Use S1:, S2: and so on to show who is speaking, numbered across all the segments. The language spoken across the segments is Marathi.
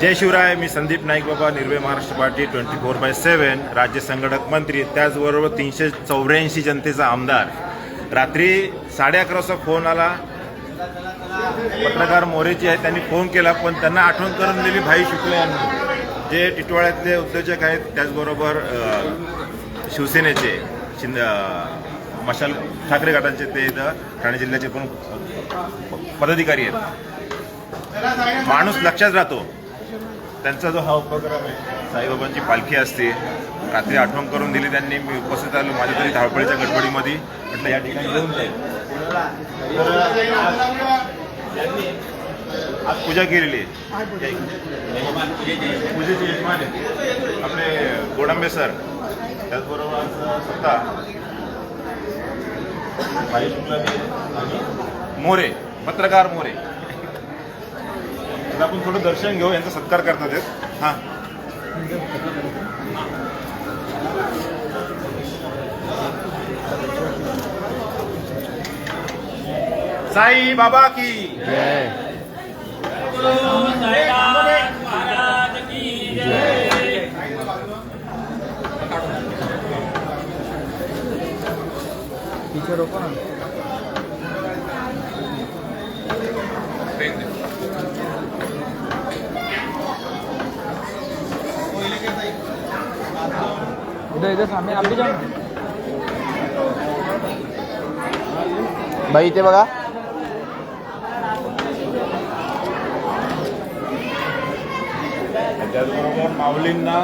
S1: Jai Shivray me Sandeep Naik Baba Nirbhay Maharashtra party twenty four by seven राज्य संघटक मंत्री त्याचबरोबर तीनशे चौऱ्याऐंशी जनतेचा आमदार. रात्री साडे अकरा वाजता फोन आला. पत्रकार मोरेची आहे त्यांनी फोन केला पण त्यांना आठवण करून दिली भाई शुक्ला यांनी जे टिटवाळ्यातले उद्योजक आहेत त्याचबरोबर शिवसेनेचे शिंद मशाल ठाकरे गटाचे ते इथं ठाणे जिल्ह्याचे पण पदाधिकारी आहेत. माणूस लक्षात राहतो. त्यांचा जो हा उपक्रम आहे साईबाबांची पालखी असते. रात्री आठवण करून दिली त्यांनी. मी उपस्थित आलो माझ्या तरी धावपळीच्या गडबडीमध्ये. म्हटलं या ठिकाणी जाईल. आज पूजा केलेली आहे. पूजेचे यजमान आहेत आपले गोडंबे सर. त्याचबरोबर आज स्वतः भाई शुक्ला मोरे पत्रकार मोरे. तर आपण थोडं दर्शन घेऊ यांचा सत्कार करतात आहेत. हां. साई बाबा की
S2: इधर इधर सामने आप भी जाओ।
S3: बाई इथे बघा
S1: त्याचबरोबर माऊलींना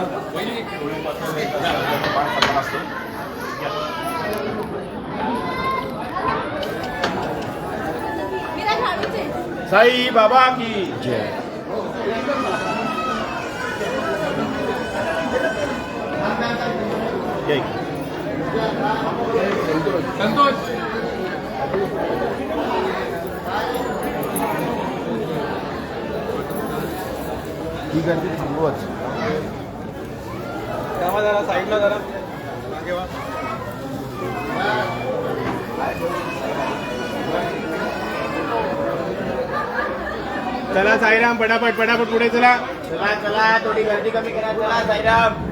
S1: साई बाबा की। जय।
S3: ही गर्दी थांबवच
S2: जरा साईडला जरा.
S1: चला साईराम पटापट पटापट पुढे चला.
S3: चला चला थोडी गर्दी कमी करा चला साईराम.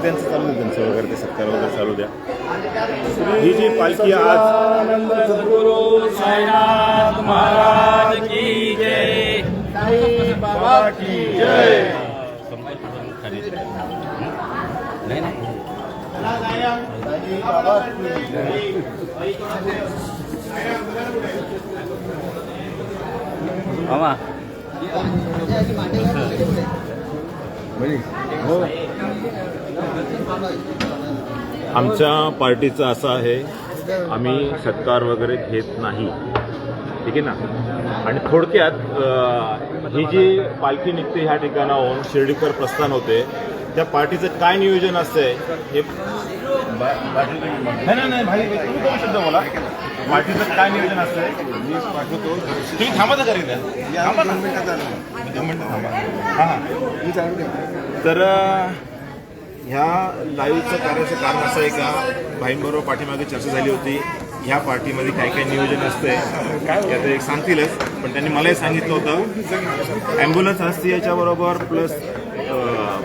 S1: आहे त्यांचं चालू द्या त्यांचं वगैरे ते सत्कार वगैरे चालू द्या। ही जी पालखी आज।
S2: साईनाथ महाराज की जय।
S3: बाबा की जय। साईराम
S2: हो.
S1: आमच्या पार्टीचं असं आहे आम्ही सत्कार वगैरे घेत नाही. ठीक आहे ना? आणि थोडक्यात ही जी पालखी निघते ह्या ठिकाणाहून शिर्डीकर प्रस्थान होते त्या पार्टीचं काय नियोजन असतंय हे नाही नाही नाही भाई तुम्ही दोन शब्द बोला? पार्टीचं काय नियोजन असतंय? मी पाठवतो. तुम्ही थांबा तर करीत थांबा ना. दोन मिनिटं थांबा. हां हां. तर अं, ह्या लाईव्हचं कार्याचं कारण असं आहे का? भाईंबरोबर पाठीमागे चर्चा झाली होती. ह्या पार्टीमध्ये काय काय नियोजन असतंय? ते आता एक सांगतीलच. पण त्यांनी मलाही सांगितलं होतं. ॲम्ब्युलन्स असते याच्याबरोबर प्लस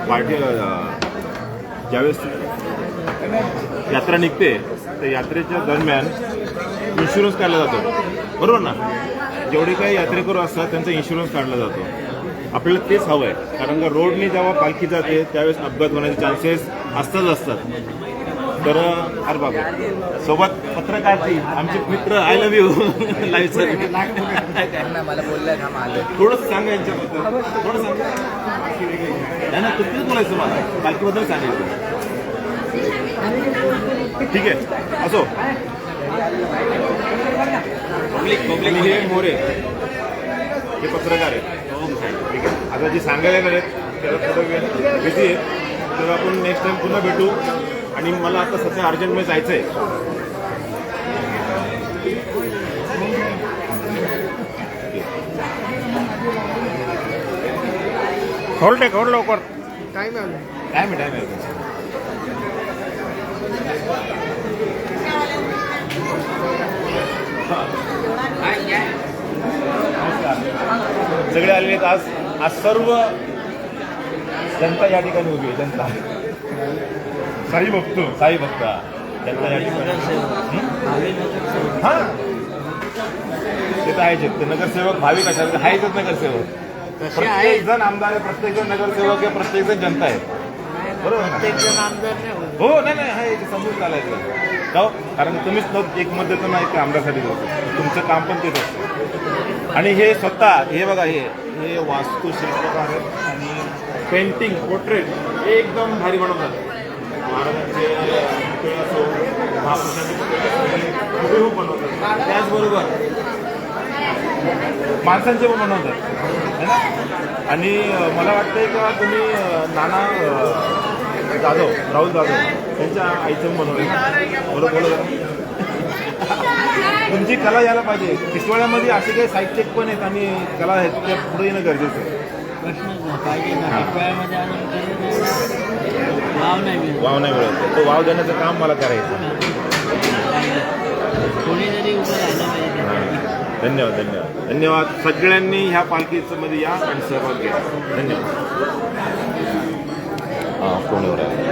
S1: पार्टी ज्यावेळेस यात्रा निघते त्या यात्रेच्या दरम्यान इन्शुरन्स काढला जातो. बरोबर ना? जेवढे काही यात्रेकरू असतात त्यांचा इन्शुरन्स काढला जातो. आपल्याला तेच हवं आहे कारण का रोडने जेव्हा पालखी जाते त्यावेळेस अपघात होण्याचे चान्सेस असतात असतात. तर अरे बाबा सोबत पत्रकार आमचे मित्र आय लव्ह यू लाईव्ह
S3: मला बोललं का माझं
S1: थोडंसं सांगा यांच्याबद्दल. थोडं सांगा. नाही ना बोलायचं मला. पालखीबद्दल सांगायचं. ठीक आहे. असो. आणि हे मोरे. हे पत्रकार आहेत. ठीक आहे. आता जे सांगायला येणार आहेत त्याला थोडं वेळ बिझी आहे. तर आपण नेक्स्ट टाइम पुन्हा भेटू. आणि मला आता सध्या अर्जंटमध्ये जायचं आहे होल्ड टेक होल्ड लवकर.
S3: टाइम आहे
S1: टाइम आहे टाइम आहे. सगळे आलेले आज. आज सर्व जनता या ठिकाणी उभी आहे जनता. साई भक्त. साई भक्त. जनता या ठिकाणी हं? हा. ते तर आहेच. ते नगरसेवक भाविक अशा आहेतच नगरसेवक. प्रत्येक जण आमदार आहे. प्रत्येक जण नगरसेवक आहे. प्रत्येक जण जनता आहे. बरोबर ना? हो नाही नाही. आहे ते समजून चालायचं. हो कारण तुम्हीच नव्हतं एक मत देतो नाही ते आमदारसाठी देतो तुमचं काम पण तेच असतं. आणि हे स्वतः हे बघा हे हे वास्तुशिल्पकार आहेत. आणि पेंटिंग पोर्ट्रेट एकदम भारी बनवतात. महाराजांचे पुतळे असो महापुरुषांचे पुतळे असो, हुबेहूब बनवतात. त्याचबरोबर माणसांचे पण बनवतात. है ना? आणि मला वाटतंय का तुम्ही नाना जाधव राहुल जाधव त्यांच्या आईचं बनवलं बरोबर जरा. तुमची कला यायला पाहिजे. पिसवाड्यामध्ये असे काही साहित्य पण आहेत आणि कला आहेत त्या पुढे येणं गरजेचं आहे.
S2: मिळत
S1: वाव नाही मिळत. तो वाव देण्याचं काम मला करायचं.
S2: कोणी जरी उभं राहिलं पाहिजे.
S1: धन्यवाद धन्यवाद. धन्यवाद. सगळ्यांनी ह्या पालखीचं मध्ये या आणि सहभाग घ्या. धन्यवाद. हां फोनवर